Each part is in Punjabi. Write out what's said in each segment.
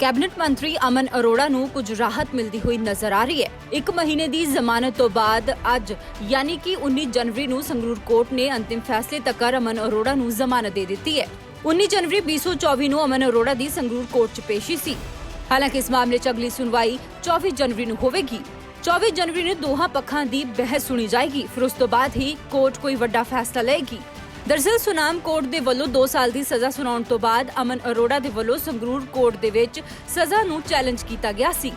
ਕੈਬਨਿਟ ਮੰਤਰੀ ਅਮਨ ਅਰੋੜਾ ਨੂੰ ਕੁਝ ਰਾਹਤ ਮਿਲਦੀ ਹੋਈ ਨਜ਼ਰ ਆ ਰਹੀ ਹੈ। ਇੱਕ ਮਹੀਨੇ ਦੀ ਜ਼ਮਾਨਤ ਤੋਂ ਬਾਅਦ ਅੱਜ, ਯਾਨੀ ਕਿ 19 ਜਨਵਰੀ ਨੂੰ ਸੰਗਰੂਰ ਕੋਰਟ ਨੇ ਅੰਤਿਮ ਫੈਸਲੇ ਤੱਕ ਅਮਨ ਅਰੋੜਾ ਨੂੰ ਜ਼ਮਾਨਤ ਦੇ ਦਿੱਤੀ ਹੈ। 19 ਜਨਵਰੀ 2024 ਨੂੰ ਅਮਨ ਅਰੋੜਾ ਦੀ ਸੰਗਰੂਰ ਕੋਰਟ 'ਚ ਪੇਸ਼ੀ ਸੀ। ਹਾਲਾਂਕਿ ਇਸ ਮਾਮਲੇ 'ਚ ਅਗਲੀ ਸੁਣਵਾਈ 24 ਜਨਵਰੀ ਨੂੰ ਹੋਵੇਗੀ। 24 ਜਨਵਰੀ ਨੂੰ ਦੋਹਾਂ ਪੱਖਾਂ ਦੀ ਬਹਿਸ ਸੁਣੀ ਜਾਏਗੀ। ਫਿਰ ਉਸ ਤੋਂ ਬਾਅਦ ਹੀ ਕੋਰਟ ਕੋਈ ਵੱਡਾ ਫੈਸਲਾ ਲਏਗੀ। ਦਰਅਸਲ ਸੁਨਾਮ ਕੋਰਟ ਦੇ ਵੱਲੋਂ 2 ਸਾਲ ਦੀ ਸਜ਼ਾ ਸੁਣਾਉਣ ਤੋਂ ਬਾਅਦ ਅਮਨ ਅਰੋੜਾ ਦੇ ਵੱਲੋਂ ਸੰਗਰੂਰ ਕੋਰਟ ਦੇ ਵਿੱਚ ਸਜ਼ਾ ਨੂੰ ਚੈਲੰਜ ਕੀਤਾ ਗਿਆ ਸੀ।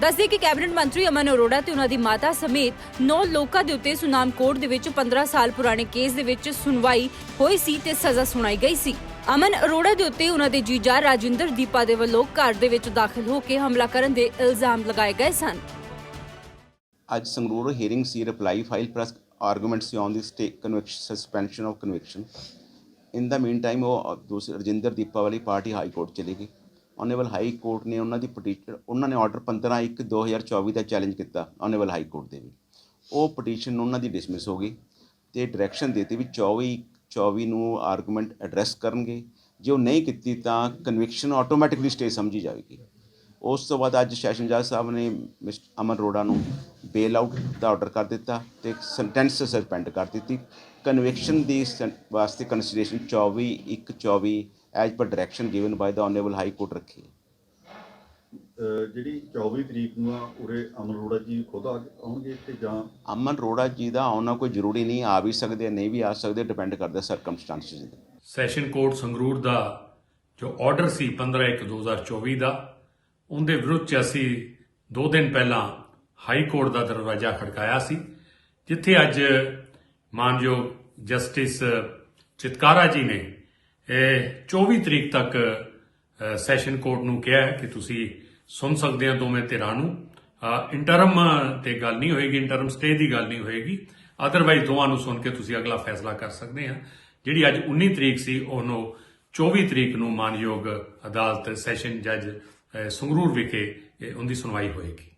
ਦੱਸਦੇ ਕਿ ਕੈਬਨਿਟ ਮੰਤਰੀ ਅਮਨ ਅਰੋੜਾ ਤੇ ਉਹਨਾਂ ਦੀ ਮਾਤਾ ਸਮੇਤ 9 ਲੋਕਾਂ ਦੇ ਉੱਤੇ ਸੁਨਾਮ ਕੋਰਟ ਦੇ ਵਿੱਚ 15 ਸਾਲ ਪੁਰਾਣੇ ਕੇਸ ਦੇ ਵਿੱਚ ਸੁਣਵਾਈ ਹੋਈ ਸੀ ਤੇ ਸਜ਼ਾ ਸੁਣਾਈ ਗਈ ਸੀ। ਅਮਨ ਅਰੋੜਾ ਦੇ ਉੱਤੇ ਉਹਨਾਂ ਦੇ ਜੀਜਾ ਰਾਜਿੰਦਰ ਦੀਪਾ ਦੇ ਵੱਲੋਂ ਘਰ ਦੇ ਵਿੱਚ ਦਾਖਲ ਹੋ ਕੇ ਹਮਲਾ ਕਰਨ ਦੇ ਇਲਜ਼ਾਮ ਲਗਾਏ ਗਏ ਸਨ। ਅੱਜ Sangrur hearing C reply file plus arguments on the stay conviction suspension of conviction in the mean time ਉਹ ਦੂਸਰੇ ਰਜਿੰਦਰ ਦੀਪਾ ਵਾਲੀ ਪਾਰਟੀ ਹਾਈ ਕੋਰਟ ਚਲੀ ਗਈ। ਆਨਰੇਬਲ ਹਾਈ ਕੋਰਟ ਨੇ ਉਹਨਾਂ ਦੀ ਪਟੀਸ਼ਨ ਉਹਨਾਂ ਨੇ ਆਰਡਰ 15 1 2024 ਦਾ ਚੈਲੰਜ ਕੀਤਾ ਆਨਰੇਬਲ ਹਾਈ ਕੋਰਟ ਦੇ ਵਿੱਚ ਉਹ ਪਟੀਸ਼ਨ ਉਹਨਾਂ ਦੀ ਡਿਸਮਿਸ ਹੋ ਗਈ ਤੇ ਡਾਇਰੈਕਸ਼ਨ ਦਿੱਤੀ ਵੀ 24 24 ਨੂੰ ਆਰਗੂਮੈਂਟ ਐਡਰੈਸ ਕਰਨਗੇ। ਜੇ ਉਹ ਨਹੀਂ ਕੀਤੀ ਤਾਂ ਕਨਵਿਕਸ਼ਨ ਆਟੋਮੈਟਿਕਲੀ ਸਟੇ ਸਮਝੀ ਜਾਵੇਗੀ। ਉਸ ਤੋਂ ਬਾਅਦ ਅੱਜ ਸੈਸ਼ਨ ਜੱਜ ਸਾਹਿਬ ਨੇ ਮਿਸਟਰ ਅਮਨ ਰੋੜਾ ਨੂੰ ਬੇਲ ਆਊਟ ਦਾ ਆਰਡਰ ਕਰ ਦਿੱਤਾ ਤੇ ਸੈਂਟੈਂਸ ਸਸਪੈਂਡ ਕਰ ਦਿੱਤੀ। ਕਨਵਿਕਸ਼ਨ ਦੀ ਵਾਸਤੇ consideration 24 1 24 as per direction given by the honourable high court ਰੱਖੀ ਜਿਹੜੀ 24 ਤਰੀਕ ਨੂੰ ਆ ਉਰੇ ਅਮਨ ਅਰੋੜਾ ਜੀ ਖੁਦ ਆਉਣਗੇ ਤੇ ਜਾਂ? ਅਮਨ ਰੋੜਾ ਜੀ ਦਾ ਆਉਣਾ ਕੋਈ ਜ਼ਰੂਰੀ ਨਹੀਂ ਆ ਵੀ ਸਕਦੇ ਨਹੀਂ ਵੀ ਆ ਸਕਦੇ ਡਿਪੈਂਡ ਕਰਦਾ ਸਰਕਮਸਟੈਂਸਸ ਤੇ ਸੈਸ਼ਨ ਕੋਰਟ ਸੰਗਰੂਰ ਦਾ ਜੋ ਆਰਡਰ ਸੀ 15/1/2024 ਦਾ ਉਹਦੇ ਵਿਰੁੱਧ 'ਚ ਅਸੀਂ 2 ਦਿਨ ਪਹਿਲਾਂ ਹਾਈ ਕੋਰਟ ਦਾ ਦਰਵਾਜ਼ਾ ਖੜਕਾਇਆ ਸੀ, ਜਿੱਥੇ ਅੱਜ ਮਾਨਯੋਗ ਜਸਟਿਸ ਚਿਤਕਾਰਾ ਜੀ ਨੇ ਇਹ 24 ਤਰੀਕ ਤੱਕ ਸੈਸ਼ਨ ਕੋਰਟ ਨੂੰ ਕਿਹਾ ਹੈ ਕਿ ਤੁਸੀਂ ਸੁਣ ਸਕਦੇ ਹੋ ਦੋਵੇਂ ਧਿਰਾਂ ਨੂੰ। ਇੰਟਰਮ ਤੇ ਗੱਲ ਨਹੀਂ ਹੋਏਗੀ ਇੰਟਰਮ ਸਟੇ ਦੀ ਗੱਲ ਨਹੀਂ ਹੋਏਗੀ। ਅਦਰਵਾਈਜ਼ ਦੋਵਾਂ ਨੂੰ ਸੁਣ ਕੇ ਤੁਸੀਂ ਅਗਲਾ ਫੈਸਲਾ ਕਰ ਸਕਦੇ ਆ ਜਿਹੜੀ ਅੱਜ 19 ਤਰੀਕ ਸੀ, ਉਹਨੂੰ 24 ਤਰੀਕ ਨੂੰ ਮਾਨਯੋਗ ਅਦਾਲਤ, ਸੈਸ਼ਨ ਜੱਜ ਸੰਗਰੂਰ ਵਿਖੇ ਉਹਦੀ ਸੁਣਵਾਈ ਹੋਏਗੀ।